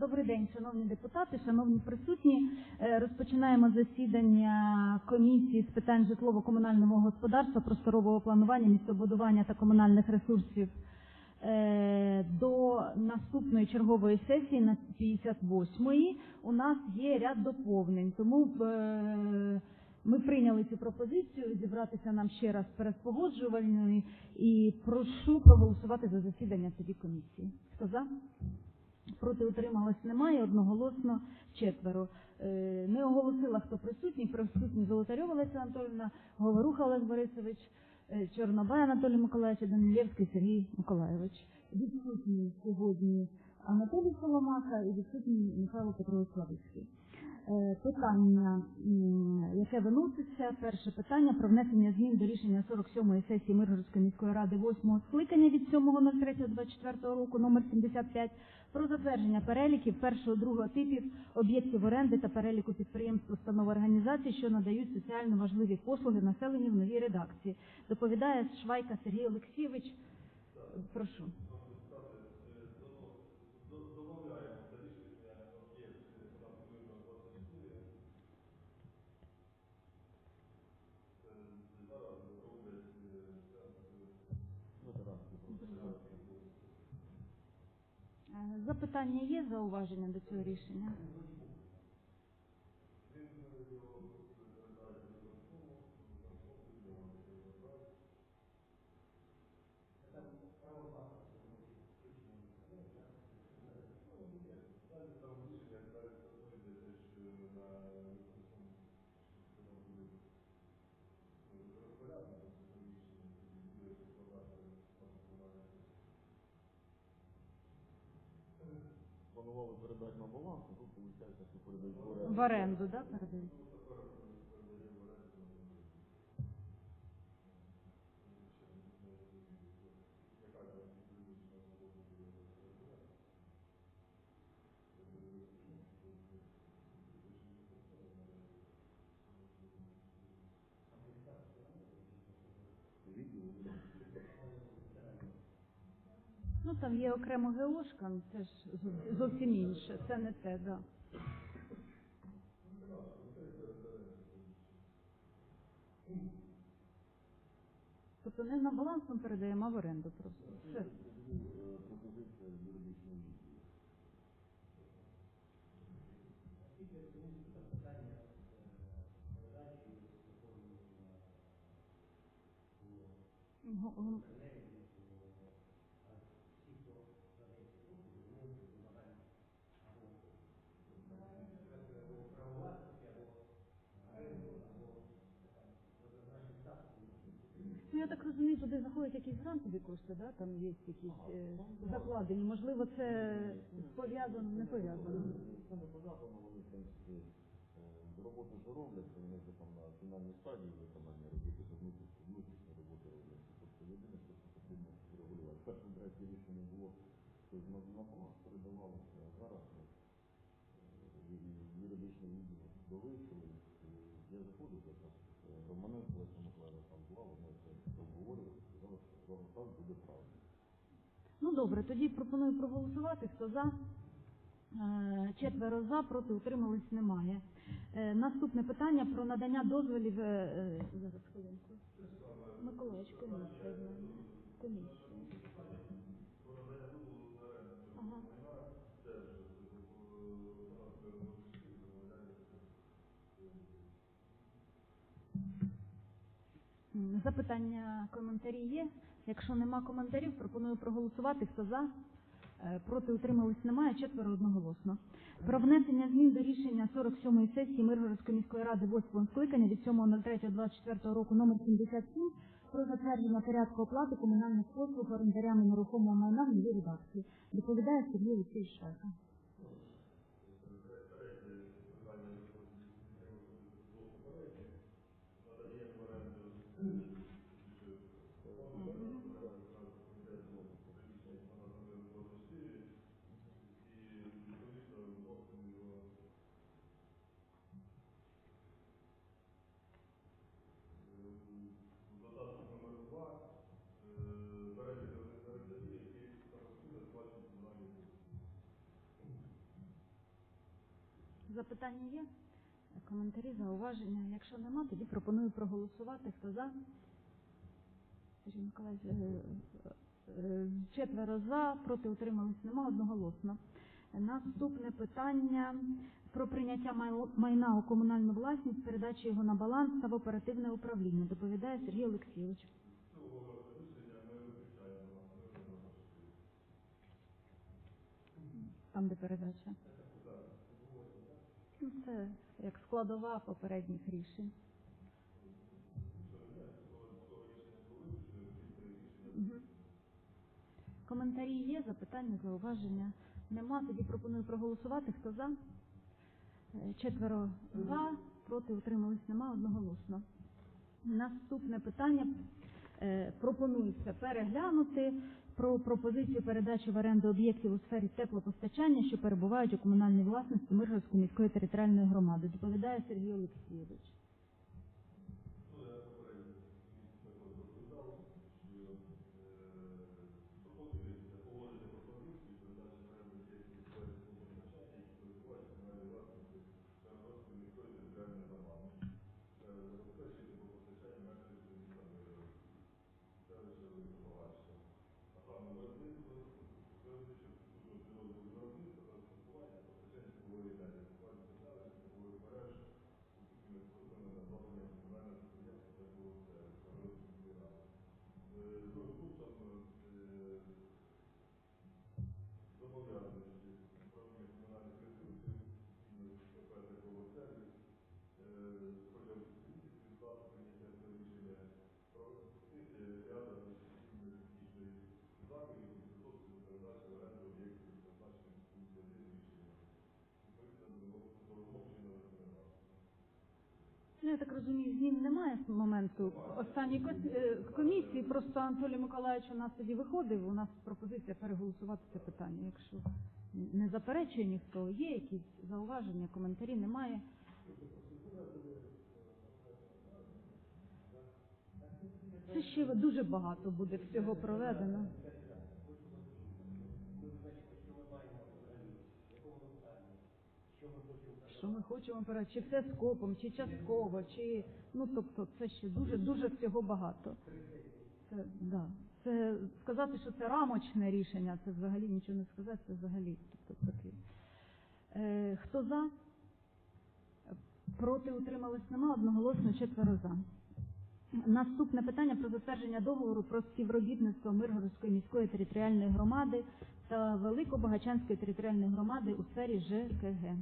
Добрий день, шановні депутати, шановні присутні. Е, Розпочинаємо засідання комісії з питань житлово-комунального господарства, просторового планування, містобудування та комунальних ресурсів е, до наступної чергової сесії на 58-ї. У нас є ряд доповнень, тому е, ми прийняли цю пропозицію зібратися нам ще раз перед погоджувальною і прошу проголосувати за засідання тоді комісії. Хто за? Проти утрималось немає, одноголосно четверо. Е, Не оголосила, хто присутній. Присутні Золотарьова Леся Анатольовна, Говоруха Олег Борисович, е, Чорнобай Анатолій Миколаївич, Данилєвський Сергій Миколаївич. Відсутні сьогодні Анатолій Соломаха і відсутній Михайло Петрович Славицький. Е, Питання, яке виноситься, перше питання про внесення змін до рішення 47-ї сесії Миргородської міської ради 8-го скликання від 7.03.24 року номер 75 про затвердження переліків першого другого типів об'єктів оренди та переліку підприємств, установ організацій, що надають соціально важливі послуги населенню в новій редакції. Доповідає Швайка Сергій Олексійович. Прошу. Запитання є, зауваження до цього рішення? Планували передати на баланс, а тут виходить, що передають в оренду. В оренду, да, передають? Ну там є окремо ГОшка, ну, це ж зовсім інше, це не те, да. Тобто не на баланс ми передаємо, а в оренду просто. Все. Го- го- Ну, я так розумію, туди заходять якісь грантові кошти, да? там є якісь е, закладені. Можливо, це пов'язано, не пов'язано. Це не пов'язано, вони, в е, роботу вже роблять, вони вже там на фінальній стадії виконання робити, це внутрішні, роботи роблять. Тобто єдине, що це потрібно регулювати. В першому проєкті рішення було, що на, на передавалося, зараз ну, е, ю- юридичний відділ довищили. Я заходив е, Романенко Леся Миколаївна там була, вони це що так буде правильно. Ну добре, тоді пропоную проголосувати. Хто за? Е, Четверо за, проти утримались немає. Е, Наступне питання про надання дозволів. е, Зараз хвилинку. Миколаївич, комісія. Комісія. Ага. Запитання, коментарі є. Якщо нема коментарів, пропоную проголосувати. Хто за? Е, проти утримались немає. Четверо одноголосно. Про внесення змін до рішення 47-ї сесії Миргородської міської ради 8-го скликання від 7.03.24 року номер 77 про затвердження порядку оплати комунальних послуг орендарями нерухомого майна в новій редакції. Доповідає Сергій Олексійович Шайка. Mm-hmm. Запитання є? Коментарі, зауваження. Якщо нема, тоді пропоную проголосувати. Хто за? Сергій Миколаївич, е, е, четверо за, проти утримались нема, одноголосно. Наступне питання про прийняття майна у комунальну власність, передачі його на баланс та в оперативне управління. Доповідає Сергій Олексійович. Там, де передача. Ну, Це як складова попередніх рішень. Коментарі є, запитання, зауваження. Нема. Тоді пропоную проголосувати. Хто за? Е, Четверо за, проти утримались нема, одноголосно. Наступне питання е, пропонується переглянути про пропозицію передачі в оренду об'єктів у сфері теплопостачання, що перебувають у комунальній власності Миргородської міської територіальної громади. Доповідає Сергій Олексійович. Ну, я так розумію, змін немає з моменту останньої е, комісії. Просто Анатолій Миколаївич у нас тоді виходив. У нас пропозиція переголосувати це питання. Якщо не заперечує ніхто, є якісь зауваження, коментарі немає. Це ще дуже багато буде всього проведено. Що ми хочемо перед чи все скопом, чи частково, чи ну тобто це ще дуже дуже всього багато. Це да. Це сказати, що це рамочне рішення, це взагалі нічого не сказати, це взагалі тобто таке. Е, хто за? Проти утримались нема, одноголосно четверо за. Наступне питання про затвердження договору про співробітництво Миргородської міської територіальної громади та Великобагачанської територіальної громади у сфері ЖКГ.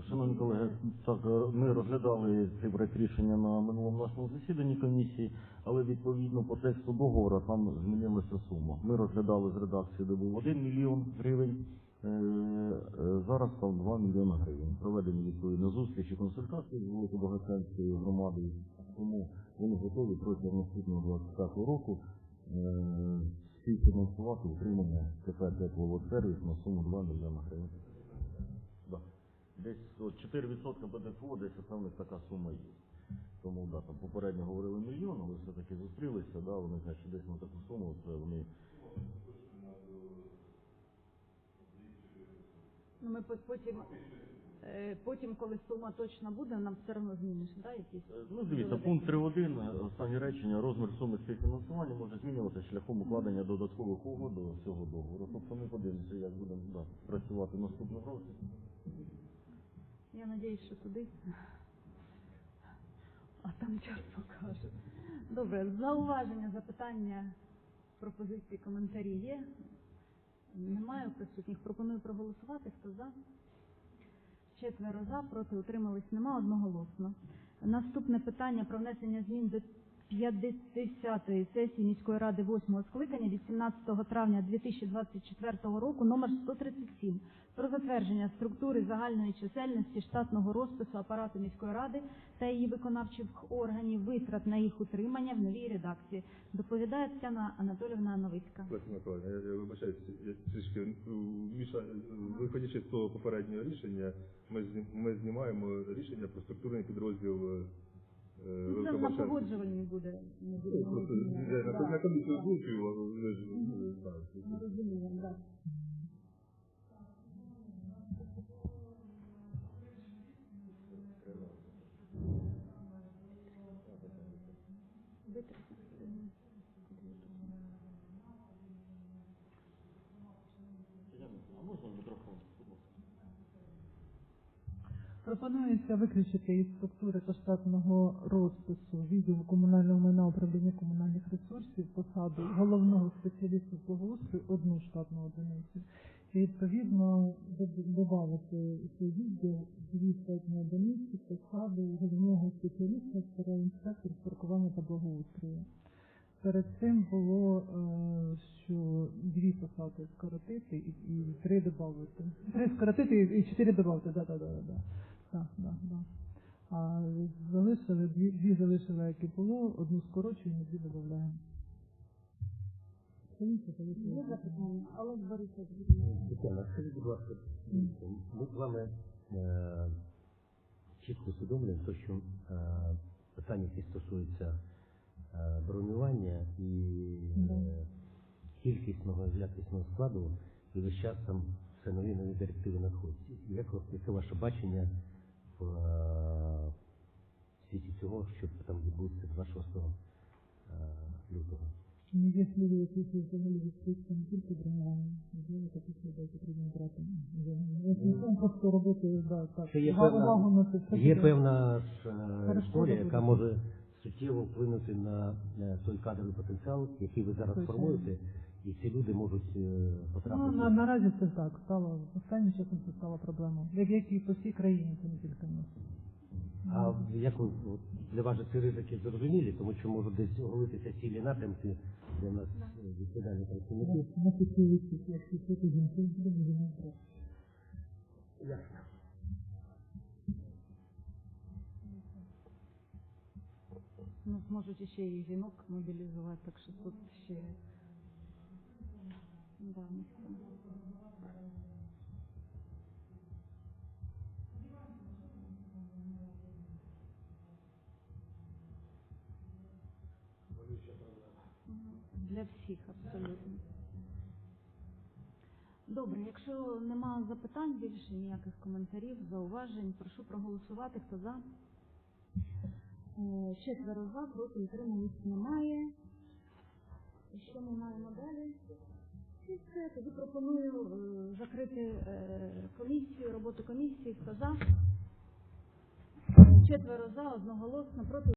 Шановні колеги, так, е, ми розглядали цей проект рішення на минулому нашому засіданні комісії, але відповідно по тексту договору там змінилася сума. Ми розглядали з редакції, де був 1 мільйон гривень, е, е, зараз там 2 мільйони гривень. Проведені відповідно зустрічі консультації з Великобагатянською громадою, тому вони готові протягом наступного 25 року співфінансувати утримання КП «Тепловодсервіс» на суму 2 мільйони гривень. Десь от 4% ПДФО, десь них така сума є. Тому да, там попередньо говорили мільйон, але все-таки зустрілися, да, вони що десь на таку суму, це вони Ну, ми по- потім, е, потім, коли сума точно буде, нам все одно зміниш, да, якісь? Е, Ну, дивіться, пункт 3.1, останнє речення, розмір суми співфінансування може змінюватися шляхом укладення додаткових угод до цього договору. Тобто ми подивимося, як будемо да, працювати наступного року. Я надіюсь, що туди. А там час покаже. Добре, зауваження, запитання, пропозиції, коментарі є. Немає присутніх. Пропоную проголосувати. Хто за? Четверо за, проти утримались нема, одноголосно. Наступне питання про внесення змін до 50-ї сесії міської ради 8 скликання 18 травня 2024 року номер 137 про затвердження структури загальної чисельності штатного розпису апарату міської ради та її виконавчих органів витрат на їх утримання в новій редакції. Доповідає Тетяна Анатолівна Новицька. Миколаївна, я, я вибачаюся, я трішки ну, Міша, виходячи з того попереднього рішення, ми, ми знімаємо рішення про структурний підрозділ е, Ну, Це на Великобачанської. погоджувальні буде. не Ну, на, комісію озвучую, а ви ж е. Ми розуміємо, да. Мікрофон? Ласка. Пропонується виключити із структури та штатного розпису відділу комунального майна управління комунальних ресурсів посаду головного спеціаліста благоустрою одну штатну одиницю. І відповідно дод- додати цей відділ дві штатні одиниці посаду головного спеціаліста інспектор паркування та благоустрою. Перед цим було, е, що дві посади скоротити і, і три додати. Три скоротити і, і чотири додати, да, да, да, да, да. Так, да, да. А залишили, дві, дві залишили, як і було, одну скорочуємо, дві додаємо. Є запитання? Скажіть, будь ласка, ми з вами е, чітко усвідомлюємо, що е, питання, які стосуються бронювання і е, кількісного і якісного складу, і весь час там все нові нові директиви надходять. Яке ваше бачення в е, світі цього, що там відбудеться 26 е, лютого? Ну, Є люди, які взагалі відкриті не тільки бронювання, можливо, таких людей потрібно брати. Просто робити, да, так. Увагу певна- на це Є певна е, історія, яка може суттєво вплинути на е, той кадровий потенціал, який ви зараз Звичайно. формуєте, і ці люди можуть е, Ну, на, наразі це так стало, останнім часом це стало проблемою. Як, як і по всій країні, це не тільки в нас. А як ви для вас ці ризики зрозумілі, тому що можуть десь оголитися цілі напрямки, де в нас е, відповідальні працівники. На підсилиці, як підсилити жінки, буде не брати. Ясно. Ну, зможуть ще і жінок мобілізувати, так що тут ще... Да. Мгм. Для всіх абсолютно. Добре, якщо нема запитань більше, ніяких коментарів, зауважень, прошу проголосувати. Хто за? Е, Четверо за, проти утримались немає. Що ми маємо далі? І все, тоді пропоную е, закрити е, комісію, роботу комісії. Хто за? Четверо за, одноголосно, проти